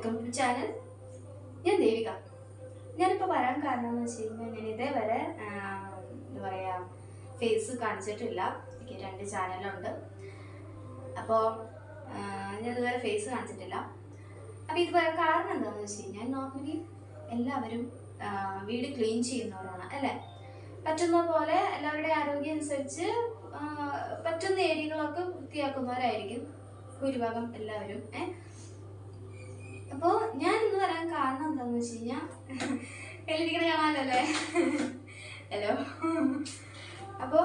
Welcome to channel. ഞാൻ ദേവിക. ഞാനിപ്പോൾ വരാൻ കാരണം എന്ന് വെച്ച് കഴിഞ്ഞാൽ ഞാൻ ഇതേവരെ എന്താ പറയുക ഫേസ് കാണിച്ചിട്ടില്ല. എനിക്ക് രണ്ട് ചാനലുണ്ട്. അപ്പോൾ ഞാൻ ഇതുവരെ ഫേസ് കാണിച്ചിട്ടില്ല. അപ്പോൾ ഇത് വരാൻ കാരണം എന്താണെന്ന് വെച്ച് കഴിഞ്ഞാൽ നോർമലി എല്ലാവരും വീട് ക്ലീൻ ചെയ്യുന്നവരാണ് അല്ലേ? പറ്റുന്ന പോലെ എല്ലാവരുടെ ആരോഗ്യം അനുസരിച്ച് പറ്റുന്ന ഏരിയകളൊക്കെ വൃത്തിയാക്കുന്നവരായിരിക്കും. ഭൂരിഭാഗം എല്ലാവരും ഏ? അപ്പോൾ ഞാൻ ഇന്ന് വരാൻ കാരണം എന്താണെന്ന് വെച്ച് കഴിഞ്ഞാൽ കയ്യിലിരിക്കണ കാണാനല്ലേ? ഹലോ. അപ്പോൾ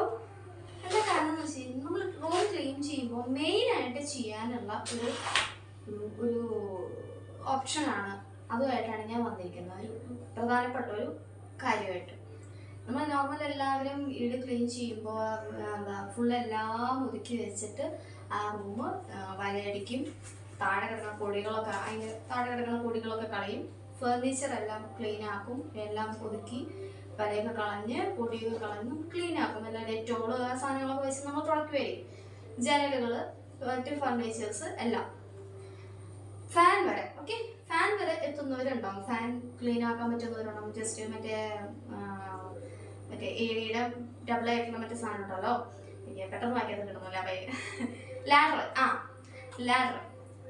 എന്താ കാരണം എന്ന് വെച്ച് കഴിഞ്ഞാൽ നമ്മൾ റൂം ക്ലീൻ ചെയ്യുമ്പോൾ മെയിൻ ആയിട്ട് ചെയ്യാനുള്ള ഒരു ഒരു- ഓപ്ഷനാണ് അതുമായിട്ടാണ് ഞാൻ വന്നിരിക്കുന്നത്. ഒരു പ്രധാനപ്പെട്ട ഒരു കാര്യമായിട്ട്. നമ്മൾ നോർമൽ എല്ലാവരും വീട് ക്ലീൻ ചെയ്യുമ്പോൾ എന്താ ഫുൾ എല്ലാം ഒതുക്കി വെച്ചിട്ട് ആ റൂം വലയടിക്കും. താഴെ കിടക്കുന്ന പൊടികളൊക്കെ അതിന്റെ താഴെ കിടക്കുന്ന പൊടികളൊക്കെ കളയും. ഫർണിച്ചർ എല്ലാം ക്ലീൻ ആക്കും എല്ലാം ഒതുക്കി പലയൊക്കെ കളഞ്ഞ് പൊടിയൊക്കെ കളഞ്ഞ് ക്ലീൻ ആക്കും. എല്ലാം ഡെറ്റോൾ ആ സാധനങ്ങളൊക്കെ വെച്ച് നമ്മൾ തുടക്കുമായിരിക്കും ജനലുകൾ മറ്റ് ഫർണിച്ചേഴ്സ് എല്ലാം. ഫാൻ വരെ ഓക്കെ ഫാൻ വരെ എത്തുന്നവരുണ്ടാവും ഫാൻ ക്ലീൻ ആക്കാൻ പറ്റുന്നവരുണ്ടാവും ജസ്റ്റ് മറ്റേ മറ്റേ ഏരിയയുടെ ഡബിൾ ആയിട്ടുള്ള മറ്റേ സാധനം ഉണ്ടല്ലോ. പെട്ടെന്ന് വായിക്കാൻ കിട്ടുന്നില്ല ലാഡർ ആ ലാഡർ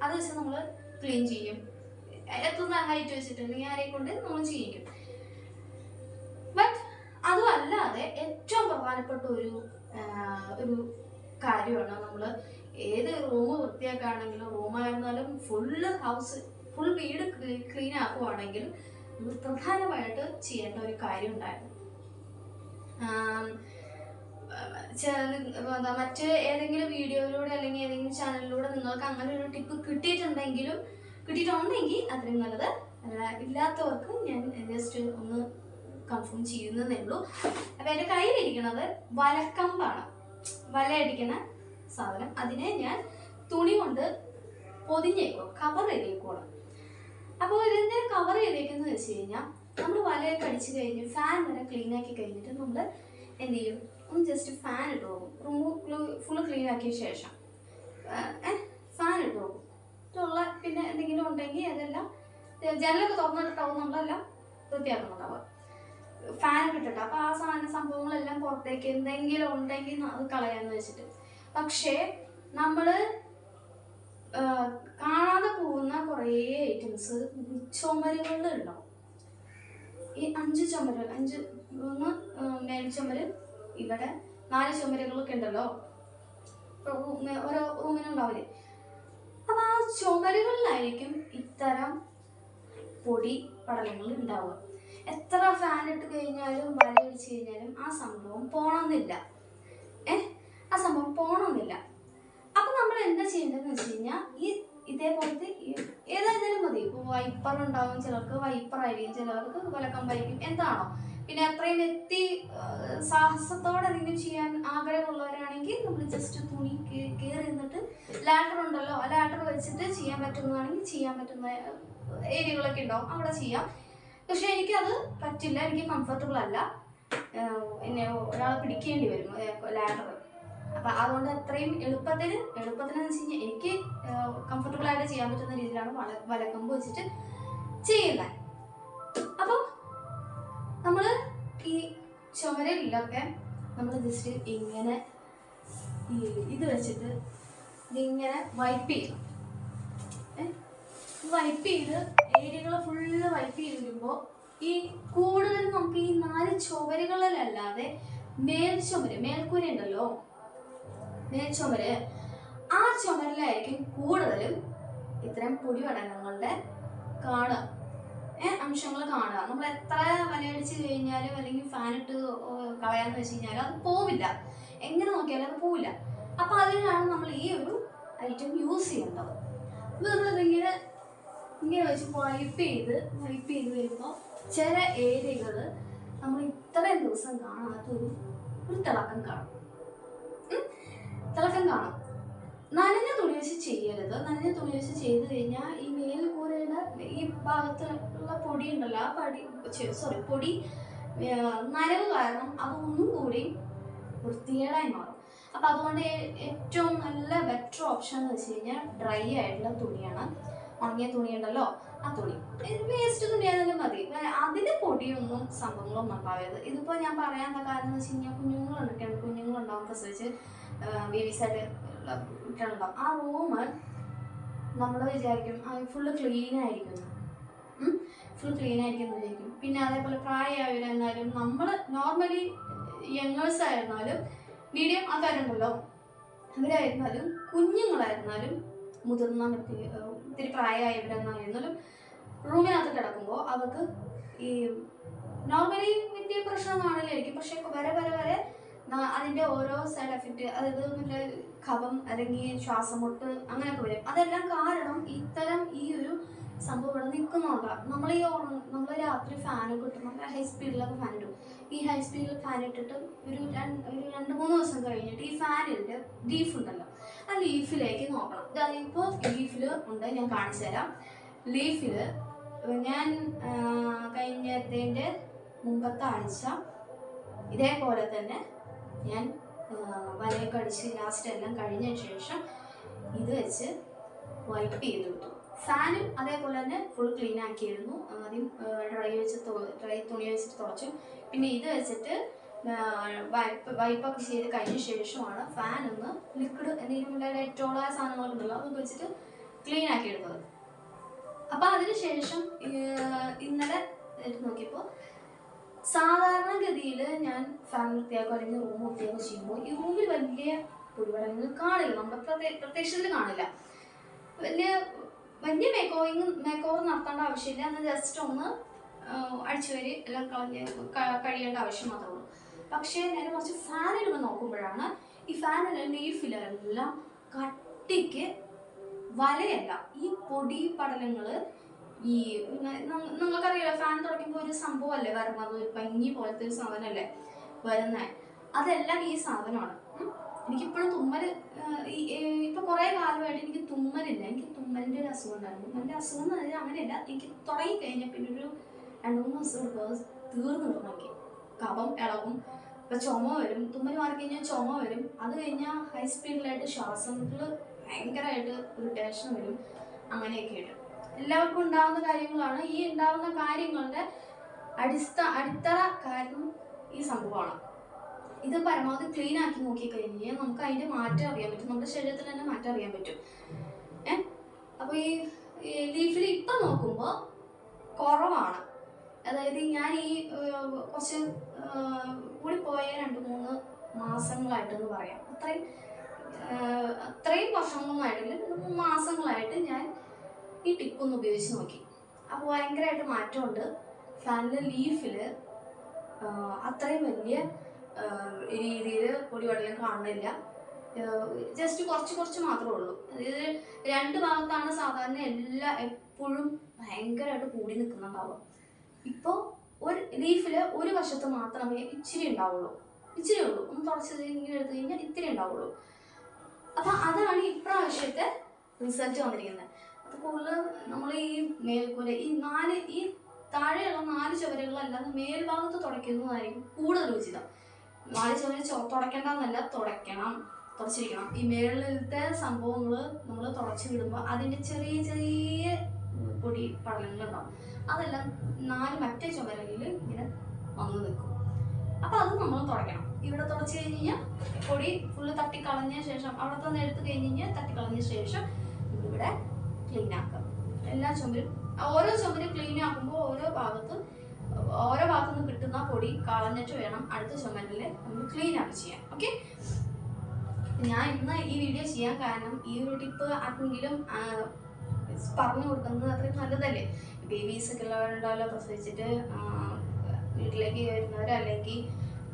അത് വെച്ച് നമ്മൾ ക്ലീൻ ചെയ്യും. എത്തുന്ന ഹൈറ്റ് വെച്ചിട്ട് അല്ലെങ്കിൽ ആരെയും കൊണ്ട് നമ്മൾ ചെയ്യിക്കും. ബട്ട് അതും അല്ലാതെ ഏറ്റവും പ്രധാനപ്പെട്ട ഒരു ഒരു കാര്യമാണ് നമ്മൾ ഏത് റൂം വൃത്തിയാക്കുകയാണെങ്കിലും റൂമായിരുന്നാലും ഫുള്ള് ഹൗസ് ഫുൾ വീട് ക്ലീൻ ആക്കുവാണെങ്കിലും നമ്മൾ പ്രധാനമായിട്ട് ചെയ്യേണ്ട ഒരു കാര്യം ഉണ്ടായിരുന്നു. മറ്റ് ഏതെങ്കിലും വീഡിയോയിലൂടെ അല്ലെങ്കിൽ ഏതെങ്കിലും ചാനലിലൂടെ നിങ്ങൾക്ക് അങ്ങനെ ഒരു ടിപ്പ് കിട്ടിയിട്ടുണ്ടെങ്കിലും കിട്ടിയിട്ടുണ്ടെങ്കിൽ അത്രയും നല്ലത്. ഇല്ലാത്തവർക്ക് ഞാൻ ജസ്റ്റ് ഒന്ന് കൺഫേം ചെയ്യുന്നതേ ഉള്ളൂ. അപ്പം എന്റെ കയ്യിലിരിക്കുന്നത് വലക്കമ്പാണ്. വലയടിക്കണ സാധനം. അതിനെ ഞാൻ തുണി കൊണ്ട് പൊതിഞ്ഞേക്കും കവർ ചെയ്തേക്കുവാണ്. അപ്പോൾ ഇതെന്തിനാ കവർ ചെയ്തേക്കുന്നത് വെച്ച് കഴിഞ്ഞാൽ നമ്മൾ വലയൊക്കെ അടിച്ച് കഴിഞ്ഞ് ഫാൻ വരെ ക്ലീൻ ആക്കി കഴിഞ്ഞിട്ട് നമ്മൾ എന്ത് ചെയ്യും? ഒന്ന് ജസ്റ്റ് ഫാൻ ഇട്ട് നോക്കും റൂം ഫുള്ള് ക്ലീൻ ആക്കിയ ശേഷം. ഫാൻ ഇട്ട് നോക്കും ഇട്ടുള്ള പിന്നെ എന്തെങ്കിലും ഉണ്ടെങ്കിൽ അതെല്ലാം ജനലൊക്കെ തുറന്നിട്ടാവും നമ്മളെല്ലാം വൃത്തിയാക്കുന്നുണ്ടാവുക ഫാൻ ഇട്ടിട്ട്. അപ്പോൾ ആ സാധന സംഭവങ്ങളെല്ലാം പുറത്തേക്ക് എന്തെങ്കിലും ഉണ്ടെങ്കിൽ അത് കളയാന്ന് വെച്ചിട്ട്. പക്ഷേ നമ്മൾ കാണാതെ പോകുന്ന കുറേ ഐറ്റംസ് ചുമരുകളിൽ ഉണ്ടാവും ഈ അഞ്ച് ചുമരുകൾ അഞ്ച് മൂന്ന് മേൽ ചുമര് ഇവിടെ നാല് ചുമരുകളൊക്കെ ഉണ്ടല്ലോ. ഓരോ റൂമിനുണ്ടാവില്ലേ അപ്പൊ ആ ചുമരുകളിലായിരിക്കും ഇത്തരം പൊടി പടലങ്ങൾ ഉണ്ടാവുക. എത്ര ഫാൻ ഇട്ട് കഴിഞ്ഞാലും വല വലയടിച്ച് കഴിഞ്ഞാലും ആ സംഭവം പോണമെന്നില്ല ഏ? ആ സംഭവം പോണമെന്നില്ല അപ്പൊ നമ്മൾ എന്താ ചെയ്യേണ്ടതെന്ന് വെച്ച് കഴിഞ്ഞാൽ ഈ ഇതേപോലത്തെ ഏതായിരുന്നാലും മതി. ഇപ്പോൾ വൈപ്പർ ഉണ്ടാവും ചിലർക്ക് വൈപ്പർ ആയിരിക്കും ചിലർക്ക് വലക്കമ്പായിരിക്കും എന്താണോ. പിന്നെ അത്രയും എത്തി സാഹസത്തോടെ എന്തെങ്കിലും ചെയ്യാൻ ആഗ്രഹമുള്ളവരാണെങ്കിൽ നമ്മൾ ജസ്റ്റ് തുണി കയറി നിന്നിട്ട് ലാഡർ ഉണ്ടല്ലോ ആ ലാഡർ വെച്ചിട്ട് ചെയ്യാൻ പറ്റുന്നതാണെങ്കിൽ ചെയ്യാൻ പറ്റുന്ന ഏരിയകളൊക്കെ ഉണ്ടാവും അവിടെ ചെയ്യാം. പക്ഷെ എനിക്കത് പറ്റില്ല എനിക്ക് കംഫർട്ടബിൾ അല്ല. എന്നെ ഒരാളെ പിടിക്കേണ്ടി വരും ലാഡർ. അപ്പൊ അതുകൊണ്ട് അത്രയും എളുപ്പത്തിന് എളുപ്പത്തിന് വെച്ച് കഴിഞ്ഞാൽ എനിക്ക് കംഫർട്ടബിൾ ആയിട്ട് ചെയ്യാൻ പറ്റുന്ന രീതിയിലാണ് വല വലക്കമ്പ് വെച്ചിട്ട് ചെയ്യുന്നത് ചുമരയിലൊക്കെ നമ്മൾ ജസ്റ്റ് ഇങ്ങനെ ഇത് വെച്ചിട്ട് ഇതിങ്ങനെ വൈപ്പ് ചെയ്യണം. വൈപ്പ് ചെയ്ത് ഏരിയകൾ ഫുള്ള് വൈപ്പ് ചെയ്ത് വരുമ്പോൾ ഈ കൂടുതൽ നമുക്ക് ഈ നാല് ചുവരുകളിലല്ലാതെ മേൽ ചുമര് മേൽക്കൂര ഉണ്ടല്ലോ മേൽ ചുമര് ആ ചുമരിലായിരിക്കും കൂടുതലും ഇത്തരം പൊടിപടലങ്ങളുടെ കാണുക. അംശങ്ങൾ കാണുക. നമ്മൾ എത്ര വലയടിച്ച് കഴിഞ്ഞാലും അല്ലെങ്കിൽ ഫാനിട്ട് കളയാന്ന് വെച്ച് കഴിഞ്ഞാൽ അത് പോവില്ല. എങ്ങനെ നോക്കിയാലും അത് പോവില്ല. അപ്പോൾ അതിനാണ് നമ്മൾ ഈ ഒരു ഐറ്റം യൂസ് ചെയ്യേണ്ടത്. അപ്പോൾ നമ്മളിതിങ്ങനെ ഇങ്ങനെ വെച്ച് വൈപ്പ് ചെയ്ത് വൈപ്പ് ചെയ്ത് വരുമ്പോൾ ചില ഏരിയകൾ നമ്മൾ ഇത്രയും ദിവസം കാണാത്തൊരു ഒരു തിളക്കം കാണും? തിളക്കം കാണും. നനഞ്ഞ തുണി വെച്ച് ചെയ്യരുത്. നനഞ്ഞ തുണി വെച്ച് ചെയ്ത് കഴിഞ്ഞാൽ ഈ മേൽക്കൂരയുടെ ഈ ഭാഗത്തുള്ള പൊടി ഉണ്ടല്ലോ ആ പടി സോറി പൊടി നരവ് കാരണം അതൊന്നും കൂടി വൃത്തികേടായി മാറും. അപ്പം അതുകൊണ്ട് ഏറ്റവും നല്ല ബെറ്റർ ഓപ്ഷൻ എന്ന് വെച്ച് കഴിഞ്ഞാൽ ഡ്രൈ ആയിട്ടുള്ള തുണിയാണ്. ഉണങ്ങിയ തുണി ഉണ്ടല്ലോ ആ തുണി. വേസ്റ്റ് തുണിയായാലും മതി. അതിന്റെ പൊടിയൊന്നും സംഭവങ്ങളൊന്നും ഉണ്ടാവരുത്. ഇതിപ്പോ ഞാൻ പറയാനുള്ള കാരണം എന്ന് വെച്ച് കഴിഞ്ഞാൽ കുഞ്ഞുങ്ങളുണ്ടൊക്കെയാണ് കുഞ്ഞുങ്ങളുണ്ടാവും പ്രസവിച്ച് ബേബീസായിട്ട് കുട്ടികളുണ്ടാവും. ആ റൂം നമ്മൾ വിചാരിക്കും ഫുള്ള് ക്ലീൻ ആയിരിക്കും ഫുൾ ക്ലീൻ ആയിരിക്കും എന്ന് വിചാരിക്കും. പിന്നെ അതേപോലെ പ്രായമായവരെന്നാലും നമ്മൾ നോർമലി യങ്ങേഴ്സ് ആയിരുന്നാലും മീഡിയം ആൾക്കാരുണ്ടല്ലോ അവരായിരുന്നാലും കുഞ്ഞുങ്ങളായിരുന്നാലും മുതിർന്ന ഏഹ് ഒത്തിരി പ്രായമായവരെന്നായിരുന്നാലും റൂമിനകത്ത് കിടക്കുമ്പോൾ അവർക്ക് ഈ നോർമലി വലിയ പ്രശ്നം കാണില്ലായിരിക്കും പക്ഷെ വരെ വരെ വരെ അതിന്റെ ഓരോ സൈഡ് എഫക്റ്റ് അതായത് നല്ല കഫം അല്ലെങ്കിൽ ശ്വാസമുട്ട് അങ്ങനെയൊക്കെ വരും. അതെല്ലാം കാരണം ഇത്തരം ഈ ഒരു സംഭവം ഇവിടെ നിൽക്കുന്നുണ്ട്. നമ്മൾ ഈ നമ്മൾ രാത്രി ഫാനൊക്കെ ഇട്ട് നമ്മൾ ഹൈ സ്പീഡിലൊക്കെ ഫാൻ ഇടും. ഈ ഹൈ സ്പീഡിൽ ഫാൻ ഇട്ടിട്ട് ഒരു ഒരു രണ്ട് മൂന്ന് ദിവസം കഴിഞ്ഞിട്ട് ഈ ഫാനിന്റെ ലീഫ് ഉണ്ടല്ലോ ആ ലീഫിലേക്ക് നോക്കണം. ഇപ്പോൾ ലീഫിൽ ഉണ്ട് ഞാൻ കാണിച്ചു തരാം. ലീഫിൽ ഞാൻ കഴിഞ്ഞതിന്റെ മുമ്പത്തെ ആഴ്ച ഇതേപോലെ തന്നെ ഞാൻ വലയൊക്കെ അടിച്ച് ലാസ്റ്റ് എല്ലാം കഴിഞ്ഞ ശേഷം ഇത് വെച്ച് വൈപ്പ് ചെയ്ത് വിട്ടു. ഫാനും അതേപോലെ തന്നെ ഫുൾ ക്ലീൻ ആക്കിയിരുന്നു. ആദ്യം ഡ്രൈ വെച്ച് ഡ്രൈ തുണി വെച്ചിട്ട് തുടച്ചു. പിന്നെ ഇത് വെച്ചിട്ട് വൈപ്പ് വൈപ്പൊക്കെ ചെയ്ത് കഴിഞ്ഞ ശേഷമാണ് ഫാൻ ഒന്ന് ലിക്വിഡ് എന്തെങ്കിലും ഡെറ്റോള സാധനങ്ങളൊക്കെ ഉണ്ടല്ലോ അതൊക്കെ വെച്ചിട്ട് ക്ലീൻ ആക്കി എടുത്തത്. അപ്പൊ അതിനുശേഷം ഇന്നലെ നോക്കിയപ്പോൾ സാധാരണഗതിയിൽ ഞാൻ ഫാൻ വൃത്തിയാക്കുക അല്ലെങ്കിൽ റൂം വൃത്തിയാക്കുക ചെയ്യുമ്പോൾ ഈ റൂമിൽ വലിയ പൊടിപടങ്ങൾ കാണില്ല. നമ്മൾ പ്രത്യേ- പ്രത്യക്ഷത്തിൽ കാണില്ല. വലിയ വലിയ മേക്ക് ഓവിങ് മേക്ക് ഓവർ നടത്തേണ്ട ആവശ്യമില്ല. എന്ന് ജസ്റ്റ് ഒന്ന് അടിച്ചു വരി എല്ലാം കളഞ്ഞ് കഴിയേണ്ട ആവശ്യം മാത്രമേ ഉള്ളൂ. പക്ഷേ ഞാൻ കുറച്ച് ഫാൻ ഇടുമ്പോൾ നോക്കുമ്പോഴാണ് ഈ ഫാനിലെ ലീഫിലെല്ലാം കട്ടിക്ക് വലയല്ല. ഈ പൊടി പടലങ്ങൾ ഈ നിങ്ങൾക്കറിയാലോ ഫാൻ തുടയ്ക്കുമ്പോൾ ഒരു സംഭവമല്ലേ വരുന്നത് ഒരു പഞ്ഞി പോലത്തെ ഒരു സാധനമല്ലേ വരുന്നത് അതെല്ലാം ഈ സാധനമാണ്. എനിക്കിപ്പോഴും തുമ്മൽ ഇപ്പൊ കുറെ കാലമായിട്ട് എനിക്ക് തുമ്മലില്ല. എനിക്ക് തുമ്മലിന്റെ ഒരു അസുഖം ഉണ്ടായിരുന്നു. തുമ്മലിന്റെ അസുഖം എന്ന് പറഞ്ഞാൽ അങ്ങനെയല്ല. എനിക്ക് തുടങ്ങി കഴിഞ്ഞാൽ പിന്നെ ഒരു രണ്ടു മൂന്ന് ദിവസം തീർന്നു നോക്കി കഫം ഇളവും ഇപ്പൊ ചുമ വരും. തുമ്മൽ മാറി കഴിഞ്ഞാൽ ചുമ വരും. അത് കഴിഞ്ഞാൽ ഹൈ സ്പീഡിലായിട്ട് ശ്വാസം ഭയങ്കരമായിട്ട് ഇറിറ്റേഷൻ വരും. അങ്ങനെയൊക്കെ ആയിട്ട്. എല്ലാവർക്കും ഉണ്ടാവുന്ന കാര്യങ്ങളാണ്. ഈ ഉണ്ടാവുന്ന കാര്യങ്ങളുടെ അടിസ്ഥ അടിത്തറ കാരണം ഈ സംഭവമാണ്. ഇത് പരമാവധി ക്ലീൻ ആക്കി നോക്കി കഴിഞ്ഞാൽ നമുക്ക് അതിന്റെ മാറ്റം അറിയാൻ പറ്റും. നമ്മുടെ ശരീരത്തിൽ തന്നെ മാറ്റം അറിയാൻ പറ്റും. ഏ? അപ്പൊ ഈ ലീഫിൽ ഇപ്പൊ നോക്കുമ്പോൾ കുറവാണ്. അതായത് ഞാൻ ഈ കുറച്ച് കൂടി പോയ രണ്ട് മൂന്ന് മാസങ്ങളായിട്ടെന്ന് പറയാം. അത്രയും അത്രയും വർഷങ്ങളൊന്നും ആയിട്ടില്ല മാസങ്ങളായിട്ട് ഞാൻ ഈ ടിപ്പ് ഒന്ന് ഉപയോഗിച്ച് നോക്കി. അപ്പോൾ ഭയങ്കരമായിട്ട് മാറ്റമുണ്ട്. ഫാനിലെ ലീഫിൽ അത്രയും വലിയ രീതിയിൽ പൊടിപടലം കാണുന്നില്ല. ജസ്റ്റ് കുറച്ച് കുറച്ച് മാത്രമേ ഉള്ളൂ. അതായത് രണ്ട് ഭാഗത്താണ് സാധാരണ എല്ലാ എപ്പോഴും ഭയങ്കരമായിട്ട് കൂടി നിൽക്കുന്നുണ്ടാവുക ഇപ്പോൾ ഒരു ലീഫിൽ ഒരു വശത്ത് മാത്രമേ ഇച്ചിരി ഉണ്ടാവുള്ളൂ. ഇച്ചിരി ഉള്ളൂ. ഒന്ന് തുറച്ച് ഇങ്ങനെ എടുത്തു കഴിഞ്ഞാൽ ഇത്തിരി ഉണ്ടാവുള്ളൂ. അപ്പൊ അതാണ് ഇപ്രാവശ്യത്തെ റിസൾട്ട് വന്നിരിക്കുന്നത്. കൂടുതൽ നമ്മൾ ഈ മേൽക്കൂര ഈ നാല് ഈ താഴെയുള്ള നാല് ചുവരുകളല്ലാതെ മേൽഭാഗത്ത് തുടയ്ക്കുന്നതായിരിക്കും കൂടുതൽ ഉചിതം. നാല് ചുവര് തുടയ്ക്കേണ്ടെന്നല്ല തുടയ്ക്കണം തുടച്ചിരിക്കണം. ഈ മേളിലത്തെ സംഭവങ്ങൾ നമ്മൾ തുടച്ച് വിടുമ്പോൾ അതിന്റെ ചെറിയ ചെറിയ പൊടി പടലങ്ങളുണ്ടാവും. അതെല്ലാം നാല് മറ്റേ ചുമരലിൽ ഇങ്ങനെ വന്ന് നിൽക്കും. അപ്പൊ അത് നമ്മൾ തുടയ്ക്കണം. ഇവിടെ തുടച്ച് കഴിഞ്ഞ് കഴിഞ്ഞാൽ പൊടി ഫുള്ള് തട്ടിക്കളഞ്ഞ ശേഷം അവിടെ തന്നെ എടുത്ത് കഴിഞ്ഞ് കഴിഞ്ഞാൽ തട്ടിക്കളഞ്ഞ ശേഷം ഇവിടെ ക്ലീൻ ആക്കുക എല്ലാ ചുമരും ഓരോ ചുമരും ക്ലീൻ ആക്കുമ്പോൾ ഓരോ ഭാഗത്തും ഓരോ ഭാഗത്തു നിന്ന് കിട്ടുന്ന പൊടി കളഞ്ഞിട്ട് വേണം അടുത്ത ചുമരിൽ നമ്മൾ ക്ലീൻ ആക്കി ചെയ്യാൻ. ഓക്കെ ഞാൻ ഇന്ന് ഈ വീഡിയോ ചെയ്യാൻ കാരണം ഈ ഒരു ടിപ്പ് ആർക്കെങ്കിലും പറഞ്ഞു കൊടുക്കുന്നത് അത്രയും നല്ലതല്ലേ? ബേബീസ് ഒക്കെ ഉള്ളവരുണ്ടാവല്ലോ പ്രസവിച്ചിട്ട് വീട്ടിലേക്ക്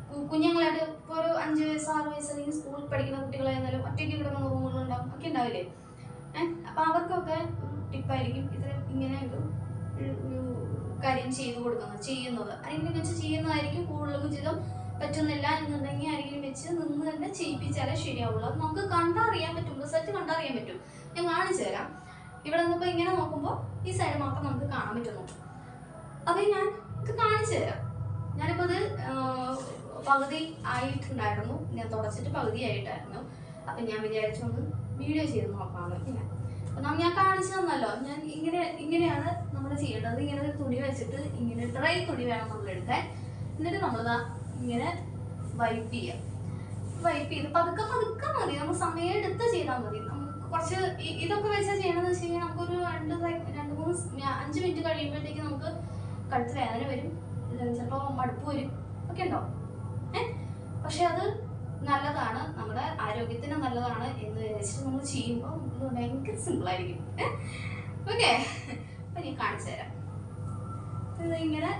കു- കുഞ്ഞുങ്ങളായിട്ട് ഇപ്പോൾ ഒരു അഞ്ച് വയസ്സ് ആറ് വയസ്സ് അല്ലെങ്കിൽ സ്കൂളിൽ പഠിക്കുന്ന കുട്ടികളായിരുന്നാലും ഒറ്റയ്ക്ക് കിടക്കുന്ന റൂമുകളുണ്ടാവും ഒക്കെ ഉണ്ടാവില്ലേ? അപ്പൊ അവർക്കൊക്കെ ടിപ്പായിരിക്കും ഇത്ര ഇങ്ങനെ ഒരു കാര്യം ചെയ്തു കൊടുക്കുന്നത് ചെയ്യുന്നത്. ആരെങ്കിലും വെച്ച് ചെയ്യുന്നതായിരിക്കും കൂടുതൽ ഉചിതം പറ്റുന്നില്ല എന്നുണ്ടെങ്കിൽ ആരെങ്കിലും വെച്ച് നിന്ന് തന്നെ ചെയ്യിപ്പിച്ചാലേ ശരിയാവുള്ളൂ. അത് നമുക്ക് കണ്ടറിയാൻ പറ്റും റിസൾട്ട് കണ്ടറിയാൻ പറ്റും. ഞാൻ കാണിച്ചു തരാം. ഇവിടെ നിന്നിപ്പോ ഇങ്ങനെ നോക്കുമ്പോൾ ഈ സൈഡ് മാത്രം നമുക്ക് കാണാൻ പറ്റുന്നു. അപ്പൊ ഞാൻ ഇത് കാണിച്ചു തരാം. ഞാനിപ്പോ ആഹ്, പകുതി ആയിട്ടുണ്ടായിരുന്നു. ഞാൻ തുടച്ചിട്ട് പകുതി ആയിട്ടായിരുന്നു. അപ്പൊ ഞാൻ വിചാരിച്ചു വീഡിയോ ചെയ്ത് നോക്കാൻ പറ്റില്ല അപ്പൊ ഞാൻ കാണിച്ചു തന്നല്ലോ. ഞാൻ ഇങ്ങനെ ഇങ്ങനെയാണ് നമ്മൾ ചെയ്യേണ്ടത്. ഇങ്ങനെ ഒരു തുണി വെച്ചിട്ട് ഇങ്ങനെ ഡ്രൈ തുണി വേണം നമ്മൾ എടുക്കാൻ. എന്നിട്ട് നമ്മൾ ഇങ്ങനെ വൈപ്പ് ചെയ്യാം. വൈപ്പ് ചെയ്ത് പതുക്കെ പതുക്കെ മതി. നമ്മൾ സമയം എടുത്ത് ചെയ്താൽ മതി. നമുക്ക് കുറച്ച് ഇതൊക്കെ വെച്ചാൽ ചെയ്യണമെന്ന് വെച്ച് കഴിഞ്ഞാൽ നമുക്കൊരു രണ്ട് രണ്ട് മൂന്ന് അഞ്ച് മിനിറ്റ് കഴിയുമ്പോഴത്തേക്ക് നമുക്ക് കഴുത്ത് വേദന വരും. ചിലപ്പോൾ മടുപ്പ് വരും. ഒക്കെ ഉണ്ടാവും ഏ? പക്ഷെ അത് നല്ലതാണ്. നമ്മുടെ ആരോഗ്യത്തിന് നല്ലതാണ് എന്ന് വിചാരിച്ചിട്ട് നമ്മൾ ചെയ്യുമ്പോൾ നമുക്ക് ഭയങ്കര സിമ്പിൾ ആയിരിക്കും. ഓക്കെ അപ്പൊ ഞാൻ കാണിച്ചു തരാം. ഇങ്ങനെ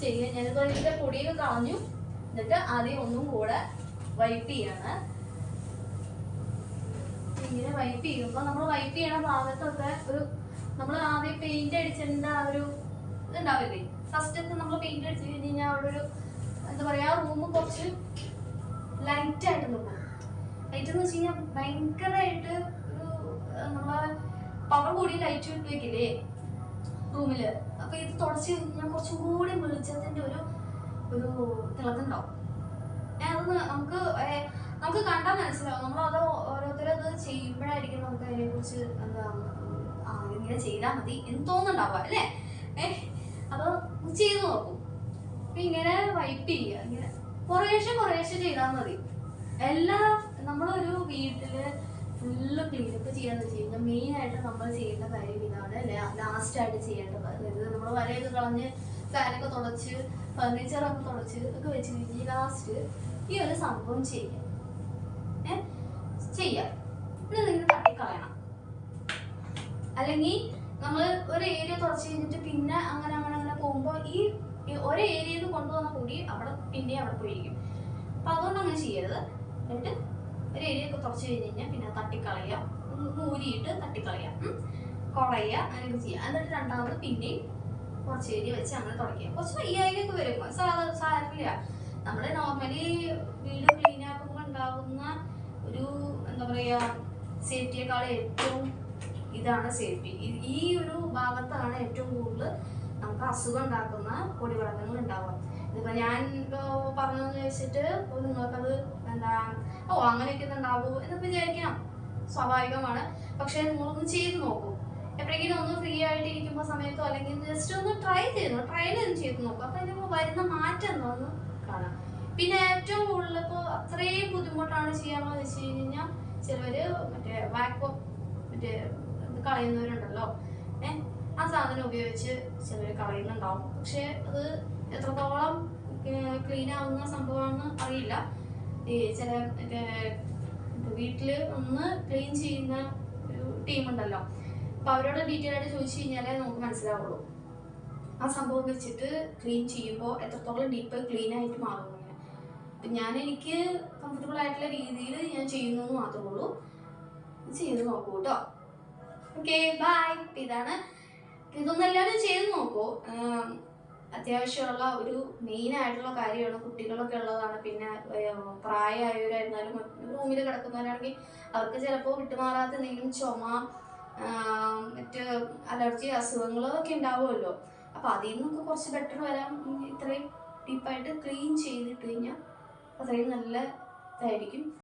ചെയ്യുക ഞാനിപ്പോൾ ഇതിന്റെ പൊടിയൊക്കെ കളഞ്ഞു. എന്നിട്ട് ആദ്യം ഒന്നും കൂടെ വൈപ്പ് ചെയ്യാണ്. ഇങ്ങനെ വൈപ്പ് ചെയ്യുമ്പോൾ നമ്മൾ വൈപ്പ് ചെയ്യണ ഭാഗത്തൊക്കെ ഒരു നമ്മൾ ആദ്യം പെയിന്റ് അടിച്ചതിന്റെ ആ ഒരു ഇതുണ്ടാവില്ലേ ഫസ്റ്റ് നമ്മൾ പെയിന്റ് അടിച്ച് കഴിഞ്ഞ് കഴിഞ്ഞാൽ അവിടെ ഒരു എന്താ പറയാ റൂം കുറച്ച് ലൈറ്റ് ആയിട്ട് നോക്കും ലൈറ്റ് എന്ന് വെച്ച് കഴിഞ്ഞാൽ ഭയങ്കരമായിട്ട് ഒരു നമ്മളെ പവർ കൂടി ലൈറ്റ് ഇട്ട് വെക്കില്ലേ റൂമിൽ. അപ്പൊ ഇത് തുടച്ച് കഴിഞ്ഞാൽ കുറച്ചും കൂടി വെളിച്ചത്തിന്റെ ഒരു ഒരു തിളക്കുണ്ടാവും. ഞാൻ അതൊന്ന് നമുക്ക് നമുക്ക് കണ്ടാൽ മനസ്സിലാവും. നമ്മൾ അത് ഓരോരുത്തരത് ചെയ്യുമ്പോഴായിരിക്കും നമുക്ക് അതിനെ കുറിച്ച് എന്താ ഇങ്ങനെ ചെയ്താൽ മതി എന്ന് തോന്നുന്നുണ്ടാവുക അല്ലേ? ഏഹ് അപ്പൊ ചെയ്തു നോക്കും. ഇങ്ങനെ വൈപ്പ് ചെയ്യുക ഇങ്ങനെ കുറേശ്ശെ കുറേശ്ശെ ചെയ്താൽ മതി. എല്ലാ നമ്മളൊരു വീട്ടിൽ ഫുള്ള് ക്ലീനപ്പ് ചെയ്യാന്ന് വെച്ച് കഴിഞ്ഞാൽ മെയിൻ ആയിട്ട് നമ്മൾ ചെയ്യേണ്ട കാര്യം ഇതാണ് ലാസ്റ്റ് ആയിട്ട് ചെയ്യേണ്ടത്. അതായത് നമ്മൾ വരയൊക്കെ കളഞ്ഞ് ഫാനൊക്കെ തുടച്ച് ഫർണിച്ചറൊക്കെ തുടച്ച് ഒക്കെ വെച്ച് കഴിഞ്ഞാൽ ലാസ്റ്റ് ഈ ഒരു സംഭവം ചെയ്യാം. ചെയ്യാം. എന്നിട്ട് നിങ്ങൾ തട്ടിക്കളയണം അല്ലെങ്കിൽ നമ്മൾ ഒരു ഏരിയ തുടച്ച് കഴിഞ്ഞിട്ട് പിന്നെ അങ്ങനെ അങ്ങനെ അങ്ങനെ പോകുമ്പോൾ ഈ ഒരു ഏരിയയിൽ നിന്ന് കൊണ്ടുവന്ന പൊടി അവിടെ പിന്നെ അവിടെ പോയിരിക്കും. അപ്പൊ അതുകൊണ്ട് അങ്ങനെ ചെയ്യരുത്. എന്നിട്ട് ഒരു ഏരിയ ഒക്കെ തുറച്ചു കഴിഞ്ഞ് കഴിഞ്ഞാൽ പിന്നെ തട്ടിക്കളയുക. മൂരിയിട്ട് തട്ടിക്കളയുക. ഉം. കുളയുക അങ്ങനെയൊക്കെ ചെയ്യുക. എന്നിട്ട് രണ്ടാമത് പിന്നെയും കുറച്ച് ഏരിയ വെച്ച് അങ്ങനെ തുടക്കുക കുറച്ച് വയ്യായികയൊക്കെ വരും. സാധാരണ സാരമില്ല. നമ്മൾ നോർമലി വീട് ക്ലീൻ ആക്കുമ്പോൾ ഉണ്ടാകുന്ന ഒരു എന്താ പറയാ സേഫ്റ്റിയെക്കാൾ ഏറ്റവും ഇതാണ് സേഫ്റ്റി ഈ ഒരു ഭാഗത്താണ് ഏറ്റവും കൂടുതൽ നമുക്ക് അസുഖം ഉണ്ടാക്കുന്ന പൊടിപടക്കങ്ങൾ ഉണ്ടാവുക ഇതിപ്പോ ഞാൻ ഇപ്പോ പറഞ്ഞതെന്ന് വെച്ചിട്ട് നിങ്ങൾക്കത് എന്താ ഓ അങ്ങനെയൊക്കെ ഉണ്ടാവൂ എന്ന് വിചാരിക്കാം സ്വാഭാവികമാണ്. പക്ഷെ നിങ്ങളൊന്ന് ചെയ്ത് നോക്കൂ. എപ്പോഴെങ്കിലും ഒന്ന് ഫ്രീ ആയിട്ട് ഇരിക്കുമ്പോൾ സമയത്തോ അല്ലെങ്കിൽ ജസ്റ്റ് ഒന്ന് ട്രൈ ചെയ്തു ട്രയൽ ഒന്ന് ചെയ്ത് നോക്കും. അപ്പൊ അതിന് വരുന്ന മാറ്റം എന്താണെന്ന് കാണാം. പിന്നെ ഏറ്റവും കൂടുതൽ ഇപ്പോൾ അത്രയും ബുദ്ധിമുട്ടാണ് ചെയ്യാമെന്ന് വെച്ച് കഴിഞ്ഞാൽ ചിലവര് മറ്റേ വാക്കോ മറ്റേ കളയുന്നവരുണ്ടല്ലോ. ഏഹ് ആ സാധനം ഉപയോഗിച്ച് ചിലർ കളയുന്നുണ്ടാവും. പക്ഷെ അത് എത്രത്തോളം ക്ലീൻ ആവുന്ന സംഭവമാണെന്ന് അറിയില്ല. ഈ ചില വീട്ടിൽ ഒന്ന് ക്ലീൻ ചെയ്യുന്ന ഒരു ടീമുണ്ടല്ലോ അപ്പൊ അവരോട് ഡീറ്റെയിൽ ആയിട്ട് ചോദിച്ചു കഴിഞ്ഞാലേ നമുക്ക് മനസ്സിലാവുള്ളൂ. ആ സംഭവം വെച്ചിട്ട് ക്ലീൻ ചെയ്യുമ്പോൾ എത്രത്തോളം ഡീപ്പ് ക്ലീൻ ആയിട്ട് മാറുന്നു അപ്പൊ ഞാൻ എനിക്ക് കംഫർട്ടബിൾ ആയിട്ടുള്ള രീതിയിൽ ഞാൻ ചെയ്യുന്നു മാത്രമേ ഉള്ളൂ. ചെയ്ത് നോക്കൂ കേട്ടോ ഓക്കെ ബൈ ഇതാണ് ഇതൊന്നും എല്ലാവരും ചെയ്ത് നോക്കൂ. അത്യാവശ്യമുള്ള ഒരു മെയിൻ ആയിട്ടുള്ള കാര്യമാണ് കുട്ടികളൊക്കെ ഉള്ളതാണ്. പിന്നെ പ്രായമായവരായിരുന്നാലും റൂമിൽ കിടക്കുന്നവരാണെങ്കിൽ അവർക്ക് ചിലപ്പോൾ വിട്ടുമാറാത്ത എന്തെങ്കിലും ചുമ മറ്റ് അലർജി അസുഖങ്ങളും ഒക്കെ ഉണ്ടാവുമല്ലോ. അപ്പൊ അതിൽ നിന്നൊക്കെ കുറച്ച് ബെറ്റർ വരാം ഇത്രയും ഡീപ്പായിട്ട് ക്ലീൻ ചെയ്തിട്ട് കഴിഞ്ഞാൽ അത്രയും നല്ല ഇതായിരിക്കും.